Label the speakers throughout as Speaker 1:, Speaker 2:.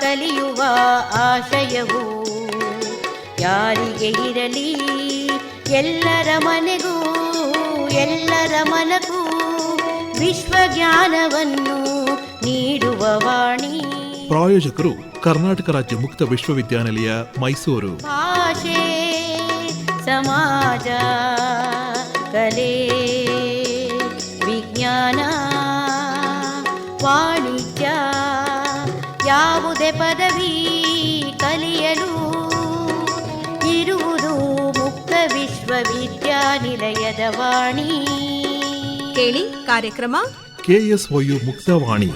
Speaker 1: ಕಲಿಯುವ ಆಶಯವು ಯಾರಿಗೆ ಇರಲಿ? ಎಲ್ಲರ ಮನೆಗೂ ಎಲ್ಲರ ಮನಗೂ ವಿಶ್ವಜ್ಞಾನವನ್ನು ನೀಡುವ ವಾಣಿ.
Speaker 2: ಪ್ರಾಯೋಜಕರು ಕರ್ನಾಟಕ ರಾಜ್ಯ ಮುಕ್ತ ವಿಶ್ವವಿದ್ಯಾನಿಲಯ ಮೈಸೂರು.
Speaker 1: ಭಾಷೆ ಸಮಾಜ. ವಿಶ್ವವಿದ್ಯಾನಿಲಯದ ವಾಣಿ.
Speaker 3: ಕೇಳಿ ಕಾರ್ಯಕ್ರಮ.
Speaker 2: ಕೆಎಸ್ಒಯು ಮುಕ್ತವಾಣಿ.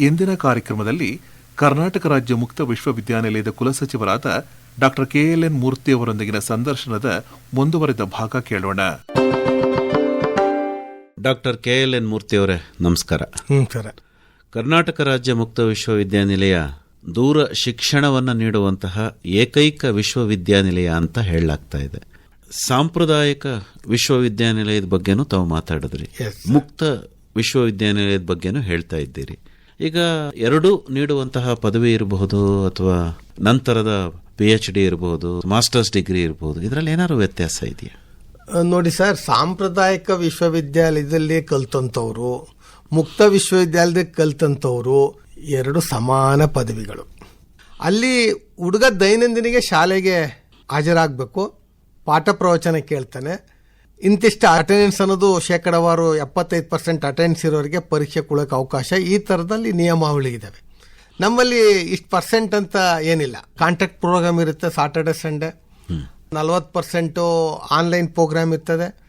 Speaker 2: ಇಂದಿನ ಕಾರ್ಯಕ್ರಮದಲ್ಲಿ ಕರ್ನಾಟಕ ರಾಜ್ಯ ಮುಕ್ತ ವಿಶ್ವವಿದ್ಯಾನಿಲಯದ ಕುಲಸಚಿವರಾದ ಡಾಕ್ಟರ್ ಕೆಎಲ್ಎನ್ ಮೂರ್ತಿ ಅವರೊಂದಿಗಿನ ಸಂದರ್ಶನದ ಮುಂದುವರೆದ ಭಾಗ ಕೇಳೋಣ.
Speaker 4: ಡಾಕ್ಟರ್ ಕೆ ಎಲ್ ಎನ್ ಮೂರ್ತಿಯವರೇ ನಮಸ್ಕಾರ ಕರ್ನಾಟಕ ರಾಜ್ಯ ಮುಕ್ತ ವಿಶ್ವವಿದ್ಯಾನಿಲಯ ದೂರ ಶಿಕ್ಷಣವನ್ನು ನೀಡುವಂತಹ ಏಕೈಕ ವಿಶ್ವವಿದ್ಯಾನಿಲಯ ಅಂತ ಹೇಳಲಾಗ್ತಾ ಇದೆ. ಸಾಂಪ್ರದಾಯಿಕ ವಿಶ್ವವಿದ್ಯಾನಿಲಯದ ಬಗ್ಗೆನೂ ತಾವು ಮಾತಾಡಿದ್ರಿ. ಮುಕ್ತ ವಿಶ್ವವಿದ್ಯಾನಿಲಯದ ಬಗ್ಗೆನೂ ಹೇಳ್ತಾ ಇದ್ದೀರಿ. ಈಗ ಎರಡೂ ನೀಡುವಂತಹ ಪದವಿ ಇರಬಹುದು ಅಥವಾ ನಂತರದ ಪಿ ಎಚ್ ಡಿ ಇರಬಹುದು ಮಾಸ್ಟರ್ಸ್ ಡಿಗ್ರಿ ಇರಬಹುದು ಇದರಲ್ಲಿ ಏನಾದ್ರು ವ್ಯತ್ಯಾಸ ಇದೆಯಾ?
Speaker 5: ನೋಡಿ ಸರ್ ಸಾಂಪ್ರದಾಯಿಕ ವಿಶ್ವವಿದ್ಯಾಲಯದಲ್ಲಿ ಕಲ್ತಂಥವ್ರು ಮುಕ್ತ ವಿಶ್ವವಿದ್ಯಾಲಯದಲ್ಲಿ ಕಲ್ತಂಥವ್ರು ಎರಡು ಸಮಾನ ಪದವಿಗಳು. ಅಲ್ಲಿ ಹುಡುಗ ದೈನಂದಿನಿಗೆ ಶಾಲೆಗೆ ಹಾಜರಾಗಬೇಕು ಪಾಠ ಪ್ರವಚನ ಕೇಳ್ತಾನೆ. ಇಂತಿಷ್ಟು ಅಟೆಂಡೆನ್ಸ್ ಅನ್ನೋದು ಶೇಕಡವಾರು ಎಪ್ಪತ್ತೈದು ಪರ್ಸೆಂಟ್ ಅಟೆಂಡೆನ್ಸ್ ಇರೋರಿಗೆ ಪರೀಕ್ಷೆ ಕೊಡೋಕೆ ಅವಕಾಶ. ಈ ಥರದಲ್ಲಿ ನಿಯಮಾವಳಿ ಇದ್ದಾವೆ ನಮ್ಮಲ್ಲಿ ಇಷ್ಟು ಪರ್ಸೆಂಟ್ ಅಂತ ಏನಿಲ್ಲ. ಕಾಂಟ್ಯಾಕ್ಟ್ ಪ್ರೋಗ್ರಾಮ್ ಇರುತ್ತೆ ಸಾಟರ್ಡೆ ಸಂಡೇ ನಲ್ವತ್ತು ಪರ್ಸೆಂಟು ಆನ್ಲೈನ್ ಪ್ರೋಗ್ರಾಮ್ ಇರ್ತದೆ.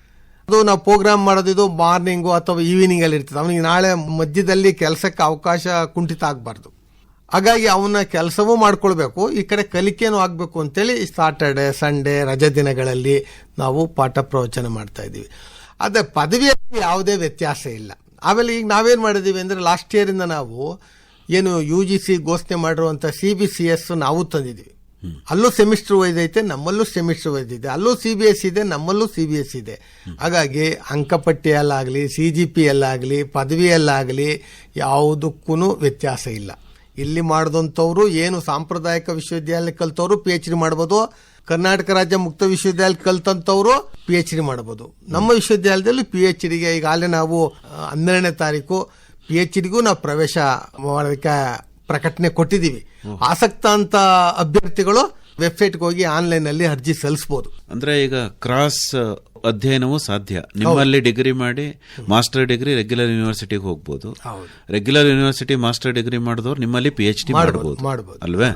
Speaker 5: ಅದು ನಾವು ಪ್ರೋಗ್ರಾಮ್ ಮಾಡೋದಿದು ಮಾರ್ನಿಂಗು ಅಥವಾ ಈವ್ನಿಂಗಲ್ಲಿ ಇರ್ತದೆ ಅವನಿಗೆ ನಾಳೆ ಮಧ್ಯದಲ್ಲಿ ಕೆಲಸಕ್ಕೆ ಅವಕಾಶ ಕುಂಠಿತ ಆಗಬಾರ್ದು. ಹಾಗಾಗಿ ಅವನ ಕೆಲಸವೂ ಮಾಡ್ಕೊಳ್ಬೇಕು. ಈ ಕಡೆ ಕಲಿಕೆನೂ ಆಗಬೇಕು ಅಂತೇಳಿ ಸಾಟರ್ಡೆ ಸಂಡೇ ರಜೆ ದಿನಗಳಲ್ಲಿ ನಾವು ಪಾಠ ಪ್ರವಚನ ಮಾಡ್ತಾ ಇದ್ದೀವಿ. ಅದೇ ಪದವಿಯಲ್ಲಿ ಯಾವುದೇ ವ್ಯತ್ಯಾಸ ಇಲ್ಲ. ಆಮೇಲೆ ಈಗ ನಾವೇನು ಮಾಡಿದ್ದೀವಿ ಅಂದರೆ ಲಾಸ್ಟ್ ಇಯರಿಂದ ನಾವು ಏನು ಯು ಜಿ ಸಿ ಘೋಷಣೆ ಮಾಡಿರುವಂಥ ಸಿ ಬಿ ಸಿ ಎಸ್ ನಾವು ತಂದಿದ್ದೀವಿ. ಅಲ್ಲೂ ಸೆಮಿಸ್ಟರ್ ವೈಸ್ ಐತೆ ನಮ್ಮಲ್ಲೂ ಸೆಮಿಸ್ಟರ್ ವೈಸ್ ಇದೆ ಅಲ್ಲೂ ಸಿ ಬಿ ಎಸ್ ಇದೆ, ನಮ್ಮಲ್ಲೂ ಸಿ ಬಿ ಎಸ್ ಇದೆ. ಹಾಗಾಗಿ ಅಂಕಪಟ್ಟಿಯಲ್ಲಾಗಲಿ ಸಿ ಜಿ ಪಿಯಲ್ಲಾಗಲಿ ಪದವಿಯಲ್ಲಾಗಲಿ ಯಾವುದಕ್ಕೂ ವ್ಯತ್ಯಾಸ ಇಲ್ಲ. ಇಲ್ಲಿ ಮಾಡಿದಂಥವ್ರು ಏನು ಸಾಂಪ್ರದಾಯಿಕ ವಿಶ್ವವಿದ್ಯಾಲಯ ಕಲ್ತವ್ರು ಪಿ ಎಚ್ ಡಿ ಮಾಡ್ಬೋದು, ಕರ್ನಾಟಕ ರಾಜ್ಯ ಮುಕ್ತ ವಿಶ್ವವಿದ್ಯಾಲಯ ಕಲ್ತಂಥವ್ರು ಪಿ ಎಚ್ ಡಿ ಮಾಡ್ಬೋದು. ನಮ್ಮ ವಿಶ್ವವಿದ್ಯಾಲಯದಲ್ಲಿ ಪಿ ಎಚ್ ಡಿಗೆ ಈಗಾಗಲೇ ನಾವು ಹನ್ನೆರಡನೇ ತಾರೀಕು ಪಿ ಎಚ್ ಡಿಗೂ ನಾವು ಪ್ರವೇಶ ಮಾಡೋದಕ್ಕೆ ಪ್ರಕಟಣೆ ಕೊಟ್ಟಿದ್ದೀವಿ. ಆಸಕ್ತ ಅಂತ ಅಭ್ಯರ್ಥಿಗಳು ವೆಬ್ಸೈಟ್ಗೆ ಹೋಗಿ ಆನ್ಲೈನಲ್ಲಿ ಅರ್ಜಿ ಸಲ್ಲಿಸ್ಬೋದು.
Speaker 4: ಅಂದ್ರೆ ಈಗ ಕ್ರಾಸ್ ಅಧ್ಯಯನವು ಸಾಧ್ಯ. ನಿಮ್ಮಲ್ಲಿ ಡಿಗ್ರಿ ಮಾಡಿ ಮಾಸ್ಟರ್ ಡಿಗ್ರಿ ರೆಗ್ಯುಲರ್ ಯೂನಿವರ್ಸಿಟಿಗೆ ಹೋಗ್ಬೋದು. ರೆಗ್ಯುಲರ್ ಯೂನಿವರ್ಸಿಟಿ ಮಾಸ್ಟರ್ ಡಿಗ್ರಿ ಮಾಡಿದವರು ನಿಮ್ಮಲ್ಲಿ ಪಿ ಎಚ್ ಡಿ ಮಾಡಬಹುದು ಅಲ್ವೇ?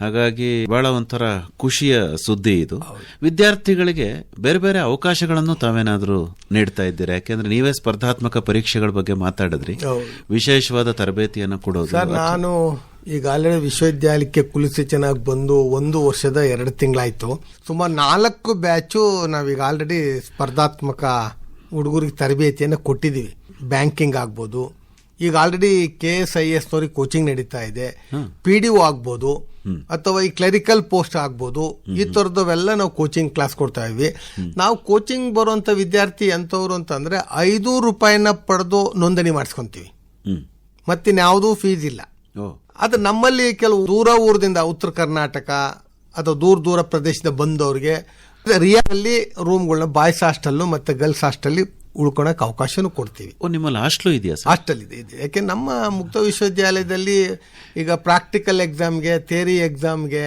Speaker 4: ಹಾಗಾಗಿ ಬಹಳ ಒಂಥರ ಖುಷಿಯ ಸುದ್ದಿ ಇದು. ವಿದ್ಯಾರ್ಥಿಗಳಿಗೆ ಬೇರೆ ಬೇರೆ ಅವಕಾಶಗಳನ್ನು ತಾವೇನಾದರೂ ನೀಡ್ತಾ ಇದ್ದೀರಾ? ಯಾಕೆಂದ್ರೆ ನೀವೇ ಸ್ಪರ್ಧಾತ್ಮಕ ಪರೀಕ್ಷೆಗಳ ಬಗ್ಗೆ ಮಾತಾಡಿದ್ರಿ. ವಿಶೇಷವಾದ ತರಬೇತಿಯನ್ನು ಕೊಡೋದು
Speaker 5: ನಾನು ಈಗ ಆಲ್ರೆಡಿ ವಿಶ್ವವಿದ್ಯಾಲಯಕ್ಕೆ ಚೆನ್ನಾಗಿ ಬಂದು ಒಂದು ವರ್ಷದ ಎರಡು ತಿಂಗಳಾಯ್ತು. ಸುಮಾರು ನಾಲ್ಕು ಬ್ಯಾಚು ನಾವೀಗ ಆಲ್ರೆಡಿ ಸ್ಪರ್ಧಾತ್ಮಕ ಹುಡುಗರಿಗೆ ತರಬೇತಿಯನ್ನು ಕೊಟ್ಟಿದ್ದೀವಿ. ಬ್ಯಾಂಕಿಂಗ್ ಆಗ್ಬೋದು. ಈಗ already K S I S ನವ್ರಿಗೆ coaching ನಡೀತಾ ಇದೆ. ಪಿ ಡಿ ಒ ಆಗ್ಬೋದು. ಅಥವಾ ಈ ಕ್ಲರಿಕಲ್ ಪೋಸ್ಟ್ ಆಗ್ಬೋದು. ಈ ಥರದವೆಲ್ಲ ನಾವು ಕೋಚಿಂಗ್ ಕ್ಲಾಸ್ ಕೊಡ್ತಾ ಇದ್ವಿ. ನಾವು ಕೋಚಿಂಗ್ ಬರುವಂಥ ವಿದ್ಯಾರ್ಥಿ ಎಂಥವ್ರು ಅಂತಂದರೆ ಐದು ರೂಪಾಯಿನ ಪಡೆದು ನೋಂದಣಿ ಮಾಡಿಸ್ಕೊತೀವಿ. ಮತ್ತಿನ್ಯಾವುದೂ ಫೀಸ್ ಇಲ್ಲ. ಅದು ನಮ್ಮಲ್ಲಿ ಕೆಲವು ದೂರ ಊರದಿಂದ ಉತ್ತರ ಕರ್ನಾಟಕ ಅಥವಾ ದೂರ ದೂರ ಪ್ರದೇಶದ ಬಂದವರಿಗೆ ರಿಯಾದಲ್ಲಿ ರೂಮ್ಗಳನ್ನ ಬಾಯ್ಸ್ ಹಾಸ್ಟೆಲ್ಲು ಮತ್ತೆ ಗರ್ಲ್ಸ್ ಹಾಸ್ಟೆಲ್ಲಿ ಉಳ್ಕೊಳಕ್ ಅವಕಾಶನೂ ಕೊಡ್ತೀವಿ.
Speaker 4: ಓ ನಿಮ್ಮಲ್ಲಿ ಹಾಸ್ಟ್ಲು ಇದೆಯಾ
Speaker 5: ಹಾಸ್ಟೆಲ್ ಇದೆ ಇದೆ. ಯಾಕೆ ನಮ್ಮ ಮುಕ್ತ ವಿಶ್ವವಿದ್ಯಾಲಯದಲ್ಲಿ ಈಗ ಪ್ರಾಕ್ಟಿಕಲ್ ಎಕ್ಸಾಮ್ಗೆ ಥೇರಿ ಎಕ್ಸಾಮ್ಗೆ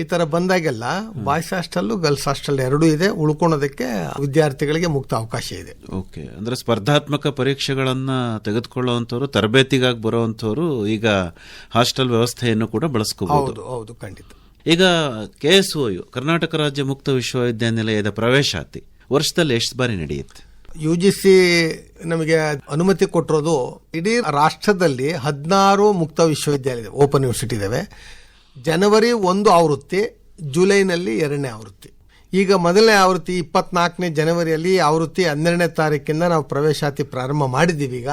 Speaker 5: ಈ ತರ ಬಂದಾಗೆಲ್ಲ ಬಾಯ್ಸ್ ಹಾಸ್ಟೆಲ್ಲು ಗರ್ಲ್ಸ್ ಹಾಸ್ಟೆಲ್ ಎರಡೂ ಇದೆ. ಉಳ್ಕೊಳೋದಕ್ಕೆ ವಿದ್ಯಾರ್ಥಿಗಳಿಗೆ ಮುಕ್ತ ಅವಕಾಶ ಇದೆ.
Speaker 4: ಓಕೆ. ಅಂದ್ರೆ ಸ್ಪರ್ಧಾತ್ಮಕ ಪರೀಕ್ಷೆಗಳನ್ನ ತೆಗೆದುಕೊಳ್ಳುವಂಥವ್ರು ತರಬೇತಿಗಾಗಿ ಬರುವಂಥವ್ರು ಈಗ ಹಾಸ್ಟೆಲ್ ವ್ಯವಸ್ಥೆಯನ್ನು ಕೂಡ ಬಳಸ್ಕೋಬಹುದು.
Speaker 5: ಹೌದು ಹೌದು ಖಂಡಿತ.
Speaker 4: ಈಗ ಕೆ ಎಸ್ ಯು ಕರ್ನಾಟಕ ರಾಜ್ಯ ಮುಕ್ತ ವಿಶ್ವವಿದ್ಯಾನಿಲಯದ ಪ್ರವೇಶಾತಿ ವರ್ಷದಲ್ಲಿ ಎಷ್ಟು ಬಾರಿ ನಡೆಯುತ್ತೆ?
Speaker 5: ಯು ಜಿ ಸಿ ನಮಗೆ ಅನುಮತಿ ಕೊಟ್ಟಿರೋದು ಇಡೀ ರಾಷ್ಟ್ರದಲ್ಲಿ ಹದಿನಾರು ಮುಕ್ತ ವಿಶ್ವವಿದ್ಯಾಲಯ ಓಪನ್ ಯೂನಿವರ್ಸಿಟಿ ಇದಾವೆ. ಜನವರಿ ಒಂದು ಆವೃತ್ತಿ, ಜುಲೈನಲ್ಲಿ ಎರಡನೇ ಆವೃತ್ತಿ. ಈಗ ಮೊದಲನೇ ಆವೃತ್ತಿ ಇಪ್ಪತ್ನಾಲ್ಕನೇ ಜನವರಿಯಲ್ಲಿ ಆವೃತ್ತಿ ಹನ್ನೆರಡನೇ ತಾರೀಕಿಂದ ನಾವು ಪ್ರವೇಶಾತಿ ಪ್ರಾರಂಭ ಮಾಡಿದ್ದೀವಿ ಈಗ.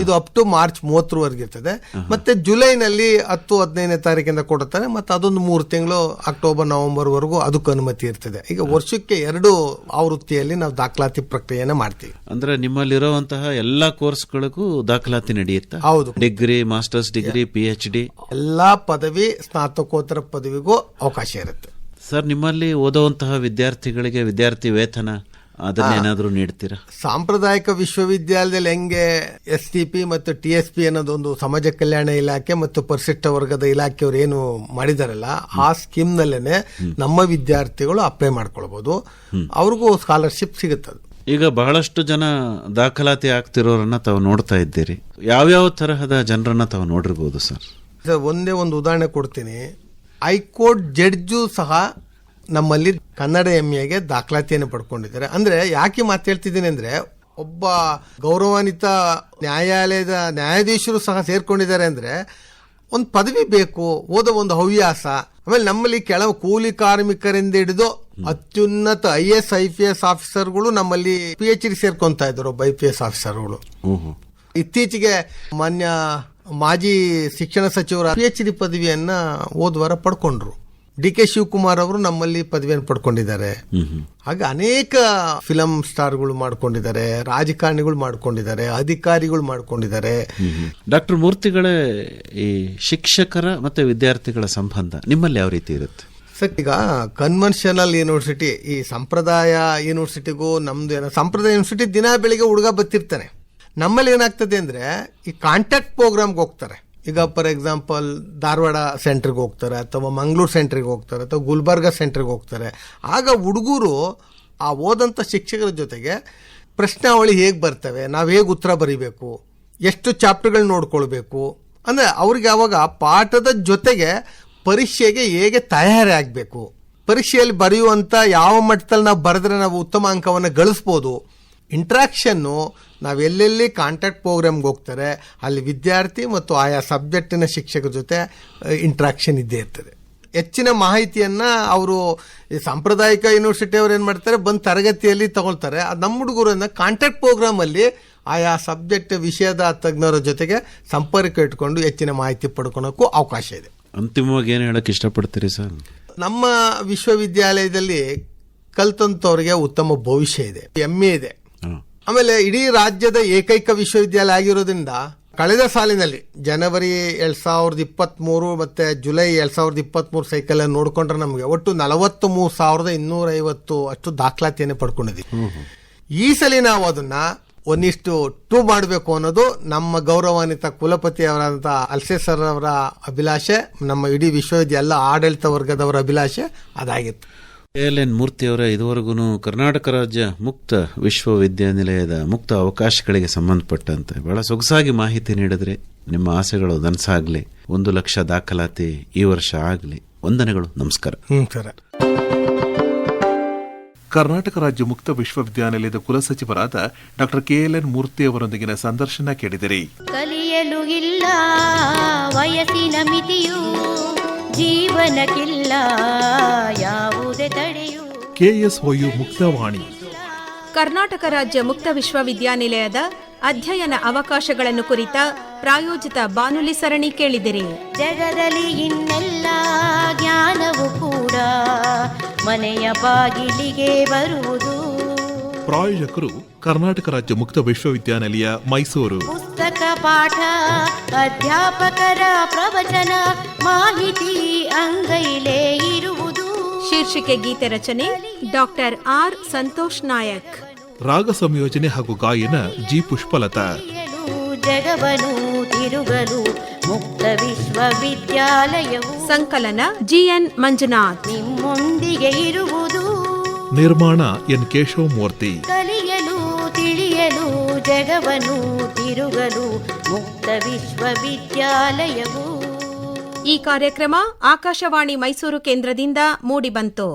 Speaker 5: ಇದು ಅಪ್ ಟು ಮಾರ್ಚ್ ಮೂವತ್ತರವರೆಗೆ ಇರ್ತದೆ. ಮತ್ತೆ ಜುಲೈನಲ್ಲಿ ಹತ್ತು ಹದಿನೈದನೇ ತಾರೀಕಿಂದ ಕೊಡುತ್ತಾರೆ. ಮತ್ತೆ ಅದೊಂದು ಮೂರು ತಿಂಗಳು ಅಕ್ಟೋಬರ್ ನವೆಂಬರ್ ವರೆಗೂ ಅದಕ್ಕೆ ಅನುಮತಿ ಇರ್ತದೆ. ಈಗ ವರ್ಷಕ್ಕೆ ಎರಡು ಆವೃತ್ತಿಯಲ್ಲಿ ನಾವು ದಾಖಲಾತಿ ಪ್ರಕ್ರಿಯೆಯನ್ನು ಮಾಡ್ತೀವಿ.
Speaker 4: ಅಂದ್ರೆ ನಿಮ್ಮಲ್ಲಿರುವಂತಹ ಎಲ್ಲಾ ಕೋರ್ಸ್ಗಳಿಗೂ ದಾಖಲಾತಿ ನಡೆಯುತ್ತೆ?
Speaker 5: ಹೌದು.
Speaker 4: Degree masters degree P H D
Speaker 5: ಎಲ್ಲಾ ಪದವಿ ಸ್ನಾತಕೋತ್ತರ ಪದವಿಗೂ ಅವಕಾಶ ಇರುತ್ತೆ.
Speaker 4: ಸರ್ ನಿಮ್ಮಲ್ಲಿ ಓದುವಂತಹ ವಿದ್ಯಾರ್ಥಿಗಳಿಗೆ ವಿದ್ಯಾರ್ಥಿ ವೇತನ ಅದನ್ನೇನಾದರೂ ನೀಡ್ತೀರಾ?
Speaker 5: ಸಾಂಪ್ರದಾಯಿಕ ವಿಶ್ವವಿದ್ಯಾಲಯದಲ್ಲಿ ಹೆಂಗೆ ಎಸ್ ಟಿ ಪಿ ಮತ್ತು ಟಿ ಎಸ್ ಪಿ ಅನ್ನೋದೊಂದು ಸಮಾಜ ಕಲ್ಯಾಣ ಇಲಾಖೆ ಮತ್ತು ಪರಿಶಿಷ್ಟ ವರ್ಗದ ಇಲಾಖೆಯವರು ಏನು ಮಾಡಿದಾರಲ್ಲ ಆ ಸ್ಕೀಮ್ನಲ್ಲೇನೆ ನಮ್ಮ ವಿದ್ಯಾರ್ಥಿಗಳು ಅಪ್ಲೈ ಮಾಡ್ಕೊಳ್ಬೋದು. ಅವ್ರಿಗೂ ಸ್ಕಾಲರ್ಶಿಪ್ ಸಿಗುತ್ತದೆ
Speaker 4: ಈಗ ಬಹಳಷ್ಟು ಜನ ದಾಖಲಾತಿ ಆಗ್ತಿರೋರನ್ನ ತಾವು ನೋಡ್ತಾ ಇದ್ದೀರಿ. ಯಾವ್ಯಾವ ತರಹದ ಜನರನ್ನ ತಾವು ನೋಡಿರ್ಬೋದು ಸರ್?
Speaker 5: ಸರ್, ಒಂದೇ ಒಂದು ಉದಾಹರಣೆ ಕೊಡ್ತೀನಿ. ಹೈಕೋರ್ಟ್ ಜಡ್ಜು ಸಹ ನಮ್ಮಲ್ಲಿ ಕನ್ನಡ ಎಮ್ಮೆಗೆ ದಾಖಲಾತಿಯನ್ನು ಪಡ್ಕೊಂಡಿದ್ದಾರೆ. ಅಂದ್ರೆ ಯಾಕೆ ಮಾತು ಹೇಳ್ತಿದ್ದೀನಿ ಅಂದ್ರೆ ಒಬ್ಬ ಗೌರವಾನ್ವಿತ ನ್ಯಾಯಾಲಯದ ನ್ಯಾಯಾಧೀಶರು ಸಹ ಸೇರ್ಕೊಂಡಿದ್ದಾರೆ ಅಂದ್ರೆ ಒಂದು ಪದವಿ ಬೇಕು ಓದೋ ಒಂದು ಹವ್ಯಾಸ. ಆಮೇಲೆ ನಮ್ಮಲ್ಲಿ ಕೆಲವು ಕೂಲಿ ಕಾರ್ಮಿಕರಿಂದ ಹಿಡಿದು ಅತ್ಯುನ್ನತ I S I P S ಆಫೀಸರ್ಗಳು ನಮ್ಮಲ್ಲಿ ಪಿ ಎಚ್ ಡಿ ಸೇರ್ಕೊಂತ ಇದ್ರು ಒಬ್ಬ ಐ ಪಿ ಎಸ್ ಆಫೀಸರ್ಗಳು. ಇತ್ತೀಚೆಗೆ ಮಾನ್ಯ ಮಾಜಿ ಶಿಕ್ಷಣ ಸಚಿವರ ಪಿ ಎಚ್ ಡಿ ಪದವಿಯನ್ನ ಹೋದ್ವಾರ ಪಡ್ಕೊಂಡ್ರು. ಡಿ ಕೆ ಶಿವಕುಮಾರ್ ಅವರು ನಮ್ಮಲ್ಲಿ ಪದವಿಯನ್ನು ಪಡ್ಕೊಂಡಿದ್ದಾರೆ. ಹಾಗೆ ಅನೇಕ ಫಿಲಂ ಸ್ಟಾರ್ಗಳು ಮಾಡ್ಕೊಂಡಿದ್ದಾರೆ ರಾಜಕಾರಣಿಗಳು ಮಾಡ್ಕೊಂಡಿದ್ದಾರೆ ಅಧಿಕಾರಿಗಳು ಮಾಡ್ಕೊಂಡಿದ್ದಾರೆ.
Speaker 4: ಡಾಕ್ಟರ್ ಮೂರ್ತಿಗಳೇ ಈ ಶಿಕ್ಷಕರ ಮತ್ತೆ ವಿದ್ಯಾರ್ಥಿಗಳ ಸಂಬಂಧ ನಿಮ್ಮಲ್ಲಿ ಯಾವ ರೀತಿ ಇರುತ್ತೆ?
Speaker 5: ಸರ್ ಈಗ ಕನ್ವೆನ್ಷನಲ್ ಯೂನಿವರ್ಸಿಟಿ ಈ ಸಂಪ್ರದಾಯ ಯೂನಿವರ್ಸಿಟಿಗೂ ನಮ್ದು ಏನೋ ಸಂಪ್ರದಾಯ ಯೂನಿವರ್ಸಿಟಿ ದಿನ ಬೆಳಿಗ್ಗೆ ಹುಡುಗ ಬತ್ತಿರ್ತಾನೆ. ನಮ್ಮಲ್ಲಿ ಏನಾಗ್ತದೆ ಅಂದರೆ, ಈ ಕಾಂಟ್ಯಾಕ್ಟ್ ಪ್ರೋಗ್ರಾಮ್ಗೆ ಹೋಗ್ತಾರೆ. ಈಗ ಫಾರ್ ಎಕ್ಸಾಂಪಲ್ ಧಾರವಾಡ ಸೆಂಟ್ರಿಗೆ ಹೋಗ್ತಾರೆ, ಅಥವಾ ಮಂಗಳೂರು ಸೆಂಟ್ರಿಗೆ ಹೋಗ್ತಾರೆ, ಅಥವಾ ಗುಲ್ಬರ್ಗ ಸೆಂಟ್ರಿಗೆ ಹೋಗ್ತಾರೆ. ಆಗ ಹುಡುಗರು ಆ ಓದಂಥ ಶಿಕ್ಷಕರ ಜೊತೆಗೆ ಪ್ರಶ್ನಾವಳಿ ಹೇಗೆ ಬರ್ತವೆ, ನಾವು ಹೇಗೆ ಉತ್ತರ ಬರೀಬೇಕು, ಎಷ್ಟು ಚಾಪ್ಟರ್ಗಳು ನೋಡ್ಕೊಳ್ಬೇಕು, ಅಂದರೆ ಅವ್ರಿಗೆ ಆವಾಗ ಪಾಠದ ಜೊತೆಗೆ ಪರೀಕ್ಷೆಗೆ ಹೇಗೆ ತಯಾರಿ ಆಗಬೇಕು. ಪರೀಕ್ಷೆಯಲ್ಲಿ ಬರೆಯುವಂಥ ಯಾವ ಮಟ್ಟದಲ್ಲಿ ನಾವು ಬರೆದ್ರೆ ನಾವು ಉತ್ತಮ ಅಂಕವನ್ನು ಗಳಿಸ್ಬೋದು. ಇಂಟ್ರಾಕ್ಷನ್ನು ನಾವು ಎಲ್ಲೆಲ್ಲಿ ಕಾಂಟ್ಯಾಕ್ಟ್ ಪ್ರೋಗ್ರಾಮ್ಗೆ ಹೋಗ್ತಾರೆ ಅಲ್ಲಿ ವಿದ್ಯಾರ್ಥಿ ಮತ್ತು ಆಯಾ ಸಬ್ಜೆಕ್ಟಿನ ಶಿಕ್ಷಕರ ಜೊತೆ ಇಂಟ್ರಾಕ್ಷನ್ ಇದ್ದೇ ಇರ್ತದೆ. ಹೆಚ್ಚಿನ ಮಾಹಿತಿಯನ್ನು ಅವರು ಈ ಸಾಂಪ್ರದಾಯಿಕ ಯೂನಿವರ್ಸಿಟಿ ಅವ್ರು ಏನು ಮಾಡ್ತಾರೆ ಬಂದು ತರಗತಿಯಲ್ಲಿ ತಗೊಳ್ತಾರೆ. ಅದು ನಮ್ಮ ಹುಡುಗರನ್ನ ಕಾಂಟ್ಯಾಕ್ಟ್ ಪ್ರೋಗ್ರಾಮಲ್ಲಿ ಆಯಾ ಸಬ್ಜೆಕ್ಟ್ ವಿಷಯದ ತಜ್ಞರ ಜೊತೆಗೆ ಸಂಪರ್ಕ ಇಟ್ಕೊಂಡು ಹೆಚ್ಚಿನ ಮಾಹಿತಿ ಪಡ್ಕೊಳಕ್ಕೂ ಅವಕಾಶ ಇದೆ.
Speaker 4: ಅಂತಿಮವಾಗಿ ಏನು ಹೇಳೋಕೆ ಇಷ್ಟಪಡ್ತೀರಿ ಸರ್?
Speaker 5: ನಮ್ಮ ವಿಶ್ವವಿದ್ಯಾಲಯದಲ್ಲಿ ಕಲ್ತಂಥವ್ರಿಗೆ ಉತ್ತಮ ಭವಿಷ್ಯ ಇದೆ. ಹೆಮ್ಮೆ ಇದೆ. ಆಮೇಲೆ ಇಡೀ ರಾಜ್ಯದ ಏಕೈಕ ವಿಶ್ವವಿದ್ಯಾಲಯ ಆಗಿರೋದ್ರಿಂದ ಕಳೆದ ಸಾಲಿನಲ್ಲಿ ಜನವರಿ ಎರಡ್ ಸಾವಿರದ ಇಪ್ಪತ್ತ್ ಮೂರು ಮತ್ತೆ ಜುಲೈ ಎರಡು ಸಾವಿರದ ಇಪ್ಪತ್ತ್ಮೂರು ಸೈಕಲ್ ನೋಡ್ಕೊಂಡ್ರೆ ನಮಗೆ ಒಟ್ಟು ನಲವತ್ತು ಮೂರು ಸಾವಿರದ ಇನ್ನೂರ ಐವತ್ತು ಅಷ್ಟು ದಾಖಲಾತಿಯನ್ನು ಪಡ್ಕೊಂಡಿದ್ದೀವಿ. ಈ ಸಲ ನಾವು ಅದನ್ನ ಒಂದಿಷ್ಟು ಟೂ ಮಾಡಬೇಕು ಅನ್ನೋದು ನಮ್ಮ ಗೌರವಾನ್ವಿತ ಕುಲಪತಿ ಅವರಂತ ಅಲ್ಸೆ ಸರ್ ಅವರ ಅಭಿಲಾಷೆ, ನಮ್ಮ ಇಡೀ ವಿಶ್ವವಿದ್ಯಾಲಯ ಆಡಳಿತ ವರ್ಗದವರ ಅಭಿಲಾಷೆ, ಅದಾಗಿತ್ತು.
Speaker 4: ಎಲ್ ಎನ್ ಮೂರ್ತಿಯವರ ಇದುವರೆಗೂ ಕರ್ನಾಟಕ ರಾಜ್ಯ ಮುಕ್ತ ವಿಶ್ವವಿದ್ಯಾನಿಲಯದ ಮುಕ್ತ ಅವಕಾಶಗಳಿಗೆ ಸಂಬಂಧಪಟ್ಟಂತೆ ಬಹಳ ಸೊಗಸಾಗಿ ಮಾಹಿತಿ ನೀಡಿದ್ರೆ ನಿಮ್ಮ ಆಸೆಗಳು ನನಸಾಗ್ಲಿ. ಒಂದು ಲಕ್ಷ ದಾಖಲಾತಿ ಈ ವರ್ಷ ಆಗಲಿ. ವಂದನೆಗಳು ನಮಸ್ಕಾರ.
Speaker 2: ಕರ್ನಾಟಕ ರಾಜ್ಯ ಮುಕ್ತ ವಿಶ್ವವಿದ್ಯಾನಿಲಯದ ಕುಲಸಚಿವರಾದ ಡಾಕ್ಟರ್ ಕೆಎಲ್ಎನ್ ಮೂರ್ತಿ ಅವರೊಂದಿಗಿನ ಸಂದರ್ಶನ ಕೇಳಿದಿರಿ.
Speaker 1: ಕಲಿಯಲು ಇಲ್ಲ ವಯಸ್ಸಿನ ಮಿತಿಯು ಜೀವನಕ್ಕಿಲ್ಲ ಯಾವುದೇ ತಡೆಯು
Speaker 2: ಕೆಎಸ್ಒಯು ಮುಕ್ತವಾಣಿ.
Speaker 3: ಕರ್ನಾಟಕ ರಾಜ್ಯ ಮುಕ್ತ ವಿಶ್ವವಿದ್ಯಾನಿಲಯದ ಅಧ್ಯಯನ ಅವಕಾಶಗಳನ್ನು ಕುರಿತ ಪ್ರಾಯೋಜಿತ ಬಾನುಲಿ ಸರಣಿ ಕೇಳಿದಿರಿ.
Speaker 1: ಜಗದಲ್ಲಿ ಇನ್ನೆಲ್ಲ ಜ್ಞಾನವು ಕೂಡ ಮನೆಯ ಬಾಗಿಲಿಗೆ ಬರುವುದು.
Speaker 2: ಪ್ರಾಯೋಜಕರು ಕರ್ನಾಟಕ ರಾಜ್ಯ ಮುಕ್ತ ವಿಶ್ವವಿದ್ಯಾನಿಲಯ ಮೈಸೂರು.
Speaker 1: ಪುಸ್ತಕ ಪಾಠ ಅಧ್ಯಾಪಕರ ಪ್ರವಚನ ಮಾಹಿತಿ ಅಂಗೈಲೇ ಇರುವುದು.
Speaker 3: ಶೀರ್ಷಿಕೆ ಗೀತೆ ರಚನೆ ಡಾಕ್ಟರ್ ಆರ್ ಸಂತೋಷ್ ನಾಯಕ್.
Speaker 2: ರಾಗ ಸಂಯೋಜನೆ ಹಾಗೂ ಗಾಯನ ಜಿ ಪುಷ್ಪಲತಾ.
Speaker 1: ಜಗವನು ತಿರುಗಲು ಮುಕ್ತ ವಿಶ್ವವಿದ್ಯಾಲಯವು.
Speaker 3: ಸಂಕಲನ ಜಿಎನ್ ಮಂಜುನಾಥ್.
Speaker 1: ನಿಮ್ಮೊಂದಿಗೆ ಇರುವುದು.
Speaker 2: ನಿರ್ಮಾಣ ಎನ್ ಕೇಶವ ಮೂರ್ತಿ
Speaker 1: ಕಲಿಯಲು ತಿಳಿಯಲು ಜಗವನು ತಿರುಗಲು ಮುಕ್ತ ವಿಶ್ವವಿದ್ಯಾಲಯವು.
Speaker 3: ಈ ಕಾರ್ಯಕ್ರಮ ಆಕಾಶವಾಣಿ ಮೈಸೂರು ಕೇಂದ್ರದಿಂದ ಮೂಡಿಬಂತು.